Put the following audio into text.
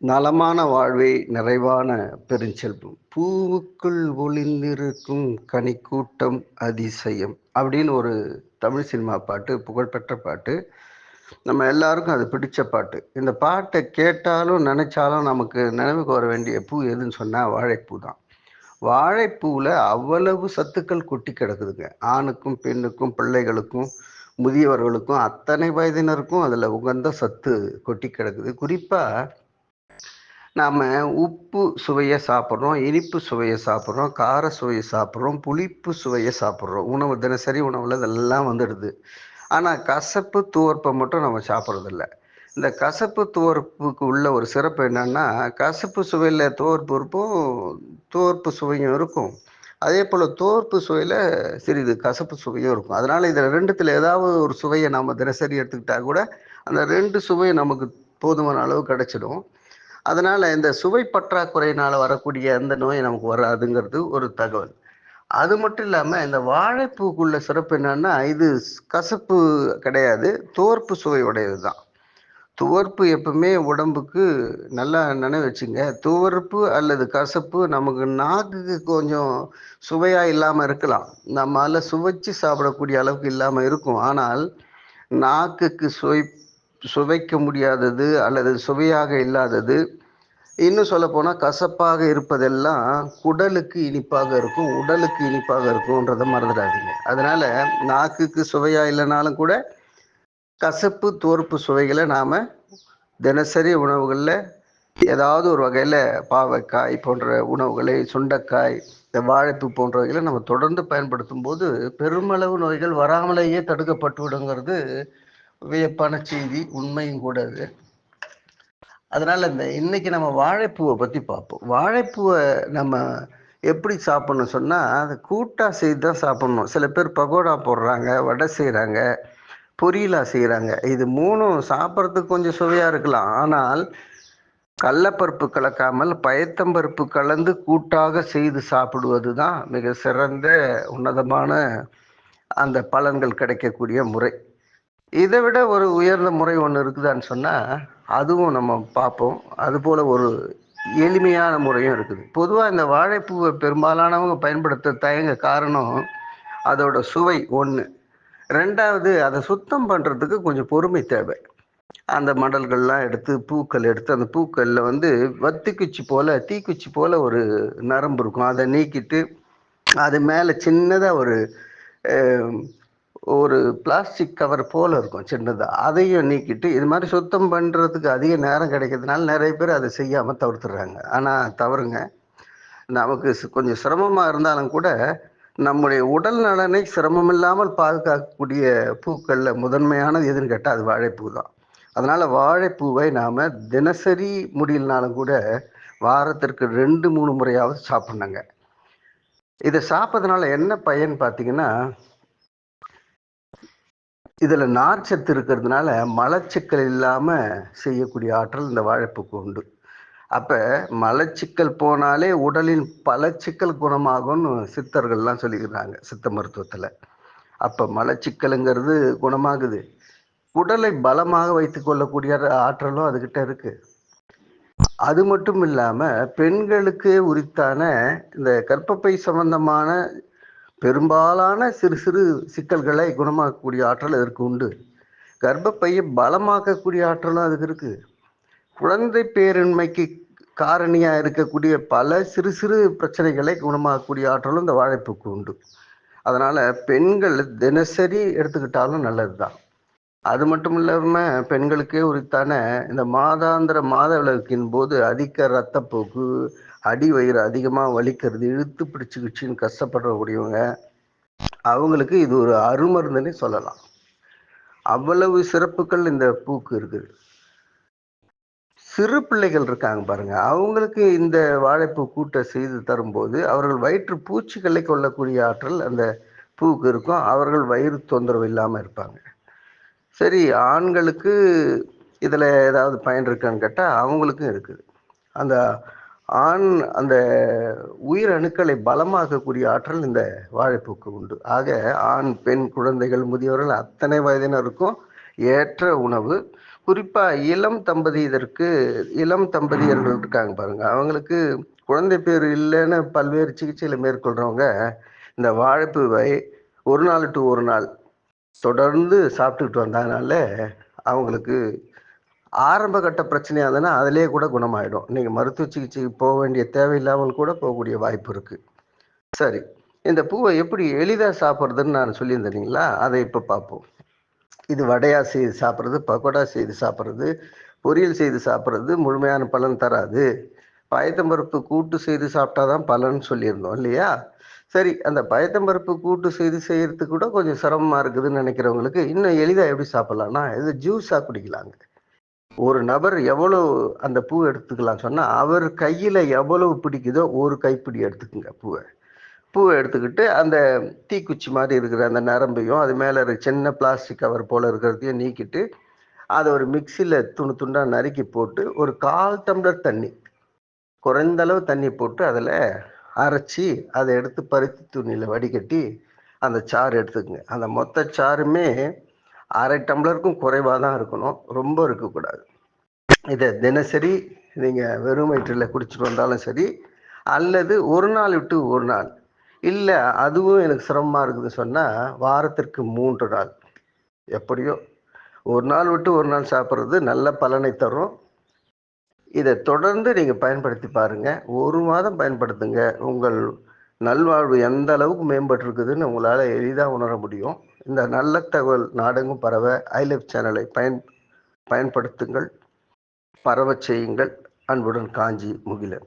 நலமான வாழ்வே நிறைவான பெருஞ்செல்வம். பூவுக்குள் ஒளிந்திருக்கும் கனிக்கூட்டம் அதிசயம் அப்படின்னு ஒரு தமிழ் சினிமா பாட்டு புகழ்பெற்ற பாட்டு. நம்ம எல்லாருக்கும் அது பிடிச்ச பாட்டு. இந்த பாட்டை கேட்டாலும் நினைச்சாலும் நமக்கு நினைவுக்கு வர வேண்டிய பூ எதுன்னு சொன்னால் வாழைப்பூ தான் வாழைப்பூவில் அவ்வளவு சத்துக்கள் கொட்டி கிடக்குதுங்க. ஆணுக்கும் பெண்ணுக்கும் பிள்ளைகளுக்கும் முதியவர்களுக்கும் அத்தனை வயதினருக்கும் அதில் உகந்த சத்து கொட்டி கிடக்குது. குறிப்பாக நாம் உப்பு சுவையை சாப்பிட்றோம் இனிப்பு சுவையை சாப்பிட்றோம் கார சுவையை சாப்பிட்றோம் புளிப்பு சுவையை சாப்பிட்றோம். உணவு தினசரி உணவில் இதெல்லாம் வந்துடுது. ஆனால் கசப்பு துவர்ப்பை மட்டும் நம்ம சாப்பிட்றதில்ல. இந்த கசப்பு துவர்ப்புக்கு உள்ள ஒரு சிறப்பு என்னென்னா கசப்பு சுவையில் துவர்ப்பு இருக்கும் துவர்ப்பு சுவையும் இருக்கும். அதே போல் தோற்பு சுவையில் சிறிது கசப்பு சுவையும் இருக்கும். அதனால் இதில் ரெண்டுத்தில் ஏதாவது ஒரு சுவையை நம்ம தினசரி எடுத்துக்கிட்டால் கூட அந்த ரெண்டு சுவையும் நமக்கு போதுமான அளவு கிடச்சிடும். அதனால் இந்த சுவை பற்றாக்குறையினால் வரக்கூடிய அந்த நோய் நமக்கு வராதுங்கிறது ஒரு தகவல். அது மட்டும் இல்லாமல் இந்த வாழைப்பூக்குள்ள சிறப்பு என்னன்னா இது கசப்பு கிடையாது தோற்பு சுவை உடையது தான் துவர்ப்பு எப்பவுமே உடம்புக்கு நல்லா நினைவு வச்சுங்க துவர்ப்பு அல்லது கசப்பு நமக்கு நாக்குக்கு கொஞ்சம் சுவையாக இல்லாமல் இருக்கலாம். நம்மளால் சுவைச்சு சாப்பிடக்கூடிய அளவுக்கு இல்லாமல் இருக்கும். ஆனால் நாக்குக்கு சுவை சுவைக்க முடியாதது அல்லது சுவையாக இல்லாதது. இன்னும் சொல்ல போனால் கசப்பாக இருப்பதெல்லாம் குடலுக்கு இனிப்பாக இருக்கும் உடலுக்கு இனிப்பாக இருக்கும்ன்றதை மறந்துடாதீங்க. அதனால் நாக்குக்கு சுவையாக இல்லைனாலும் கூட கசப்பு தோற்பு சுவைகளை நாம் தினசரி உணவுகளில் ஏதாவது ஒரு வகையில் பாவைக்காய் போன்ற உணவுகளை சுண்டைக்காய் இந்த வாழைப்பு போன்றவைகளை நம்ம தொடர்ந்து பயன்படுத்தும் போது பெருமளவு நோய்கள் வராமலேயே தடுக்கப்பட்டு விடுங்கிறது வியப்பான செய்தி உண்மையும் கூட அது. அதனால இந்த இன்னைக்கு நம்ம வாழைப்பூவை பற்றி பார்ப்போம். வாழைப்பூவை நம்ம எப்படி சாப்பிட்ணும் சொன்னால் அதை கூட்டாக செய்து தான் சாப்பிட்ணும். சில பேர் பகோடா போடுறாங்க வடை செய்கிறாங்க பொரியலாக செய்கிறாங்க இது மூணும் சாப்பிட்றதுக்கு கொஞ்சம் சுவையாக இருக்கலாம். ஆனால் கடலப்பருப்பு கலக்காமல் பயத்தம்பருப்பு கலந்து கூட்டாக செய்து சாப்பிடுவது தான் மிக சிறந்த உன்னதமான அந்த பலன்கள் கிடைக்கக்கூடிய முறை. இதை விட ஒரு உயர்ந்த முறை ஒன்று இருக்குதான்னு சொன்னால் அதுவும் நம்ம பார்ப்போம். அதுபோல் ஒரு எளிமையான முறையும் இருக்குது. பொதுவாக இந்த வாழைப்பூவை பெரும்பாலானவங்க பயன்படுத்த தயங்க காரணம் அதோட சுவை ஒன்று ரெண்டாவது அதை சுத்தம் பண்ணுறதுக்கு கொஞ்சம் பொறுமை தேவை. அந்த மடல்கள்லாம் எடுத்து பூக்கள் எடுத்து அந்த பூக்களில் வந்து வத்திக்குச்சி போல் தீக்குச்சி போல் ஒரு நரம்பு இருக்கும். அதை நீக்கிட்டு அது மேலே சின்னதாக ஒரு ஒரு பிளாஸ்டிக் கவர் போல் இருக்கும் சின்னதாக அதையும் நீக்கிட்டு இது மாதிரி சுத்தம் பண்ணுறதுக்கு அதிக நேரம் கிடைக்கிறதுனால நிறைய பேர் அதை செய்யாமல் தவிர்த்துடுறாங்க. ஆனால் தவறுங்க. நமக்கு கொஞ்சம் சிரமமாக இருந்தாலும் கூட நம்முடைய உடல் நலனை சிரமம் இல்லாமல் பாதுகாக்கக்கூடிய பூக்களில் முதன்மையானது எதுன்னு கேட்டால் அது வாழைப்பூ தான். அதனால் வாழைப்பூவை நாம் தினசரி முடியலனாலும் கூட வாரத்திற்கு ரெண்டு மூணு முறையாவது சாப்பிட்ணுங்க. இதை சாப்பிட்றதுனால என்ன பயன் பார்த்தீங்கன்னா இதில் நார்ச்சத்து இருக்கிறதுனால மலச்சிக்கல் இல்லாமல் செய்யக்கூடிய ஆற்றல் இந்த வாழைப்புக்கு உண்டு. அப்போ மலச்சிக்கல் போனாலே உடலின் பல சிக்கல் குணமாகும்னு சித்தர்கள்லாம் சொல்லிக்கிறாங்க சித்த மருத்துவத்தில். அப்போ மலச்சிக்கலுங்கிறது குணமாகுது. உடலை பலமாக வைத்து கொள்ளக்கூடிய ஆற்றலும் அதுக்கிட்ட இருக்குது அது மட்டும் இல்லாமல் பெண்களுக்கு உரித்தான இந்த கர்ப்பப்பை சம்பந்தமான பெரும்பாலான சிறு சிறு சிக்கல்களை குணமாக்கக்கூடிய ஆற்றல் அதற்கு உண்டு. கர்ப்பப்பையை பலமாக்கக்கூடிய ஆற்றலும் அதுக்கு இருக்குது குழந்தை பேரின்மைக்கு காரணியாக இருக்கக்கூடிய பல சிறு சிறு பிரச்சனைகளை குணமாக்கக்கூடிய ஆற்றலும் இந்த வாழைப்புக்கு உண்டு. அதனால் பெண்கள் தினசரி எடுத்துக்கிட்டாலும் நல்லது தான் அது மட்டும் இல்லாமல் பெண்களுக்கே உரித்தான இந்த மாதாந்திர மாத விளக்கின் போது அதிக ரத்தப்போக்கு அடி வயிறு அதிகமாக வலிக்கிறது இழுத்து பிடிச்சிக்கிச்சின்னு கஷ்டப்படக்கூடியவங்க அவங்களுக்கு இது ஒரு அருமருந்துன்னே சொல்லலாம். அவ்வளவு சிறப்புகள் இந்த பூக்கு இருக்குது. சிறு பிள்ளைகள் இருக்காங்க பாருங்க. அவங்களுக்கு இந்த வாழைப்பூ கூட்டை செய்து தரும்போது அவர்கள் வயிற்று பூச்சிகளை கொள்ளக்கூடிய ஆற்றல் அந்த பூவுக்கு இருக்கும். அவர்கள் வயிறு தொந்தரவு இல்லாமல் இருப்பாங்க. சரி ஆண்களுக்கு இதில் ஏதாவது பயன் இருக்கான்னு கேட்டால் அவங்களுக்கும் இருக்குது. அந்த ஆண் அந்த உயிர் அணுக்களை பலமாக்கக்கூடிய ஆற்றல் இந்த வாழைப்பூக்கு உண்டு. ஆக ஆண் பெண் குழந்தைகள் முதியவர்கள் அத்தனை வயதினருக்கும் ஏற்ற உணவு. குறிப்பாக இளம் தம்பதி இதற்கு இளம் தம்பதியர்கள் இருக்காங்க பாருங்க. அவங்களுக்கு குழந்தை பேர் இல்லைன்னு பல்வேறு சிகிச்சையில் மேற்கொள்கிறவங்க இந்த வாழைப்பூவை ஒரு நாள் டு ஒரு நாள் தொடர்ந்து சாப்பிட்டுக்கிட்டு வந்ததுனால அவங்களுக்கு ஆரம்ப கட்ட பிரச்சனையாக இருந்ததுன்னா அதிலே கூட குணமாயிடும். நீங்கள் மருத்துவ சிகிச்சைக்கு போக வேண்டிய தேவையில்லாமல் கூட போகக்கூடிய வாய்ப்பு இருக்குது சரி இந்த பூவை எப்படி எளிதாக சாப்பிட்றதுன்னு நான் சொல்லியிருந்தேனீங்களா அதை இப்போ பார்ப்போம். இது வடையா செய்து சாப்பிட்றது பக்கோடா செய்து சாப்பிட்றது பொரியல் செய்து சாப்பிட்றது முழுமையான பலன் தராது. பயத்தம்பருப்பு கூட்டு செய்து சாப்பிட்டா தான் பலன் சொல்லியிருந்தோம் இல்லையா? சரி அந்த பயத்தம்பருப்பு கூட்டு செய்து செய்யறதுக்கு கூட கொஞ்சம் சிரமமாக இருக்குதுன்னு நினைக்கிறவங்களுக்கு இன்னும் எளிதாக எப்படி சாப்பிட்லாம்னா இது ஜூஸாக குடிக்கலாங்க. ஒரு நபர் எவ்வளோ அந்த பூ எடுத்துக்கலாம் சொன்னால் அவர் கையில் எவ்வளவு பிடிக்குதோ ஒரு கைப்பிடி எடுத்துக்குங்க பூவை. பூவை எடுத்துக்கிட்டு அந்த தீக்குச்சி மாதிரி இருக்கிற அந்த நரம்பையும் அது மேலே இருக்க சின்ன பிளாஸ்டிக் கவர் போல் இருக்கிறதையும் நீக்கிட்டு அதை ஒரு மிக்சியில் துணு துண்டாக நறுக்கி போட்டு ஒரு கால் டம்ளர் தண்ணி குறைந்த அளவு தண்ணி போட்டு அதில் அரைச்சி அதை எடுத்து பருத்தி துணியில் வடிகட்டி அந்த சாறு எடுத்துக்கங்க. அந்த மொத்த சாருமே அரை டம்ளருக்கும் குறைவாக தான் இருக்கணும். ரொம்ப இருக்கக்கூடாது. இதை தினசரி நீங்கள் வெறும் வயிற்றில் குடிச்சிட்டு வந்தாலும் சரி அல்லது ஒரு நாள் விட்டு ஒரு நாள். இல்லை அதுவும் எனக்கு சிரமமாக இருக்குதுன்னு சொன்னால் வாரத்திற்கு மூன்று நாள். எப்படியோ ஒரு நாள் விட்டு ஒரு நாள் சாப்பிட்றது நல்ல பலனை தரும். இதை தொடர்ந்து நீங்கள் பயன்படுத்தி பாருங்கள் ஒரு மாதம் பயன்படுத்துங்க. உங்கள் நல்வாழ்வு எந்த அளவுக்கு மேம்பட்டிருக்குதுன்னு உங்களால் எளிதாக உணர முடியும். இந்த நல்ல தகவல் நாடெங்கும் பரவ ஐ லைஃப் சேனலை பயன் பயன்படுத்துங்கள் பரவச் செய்யுங்கள். அன்புடன் காஞ்சி முகிலன்.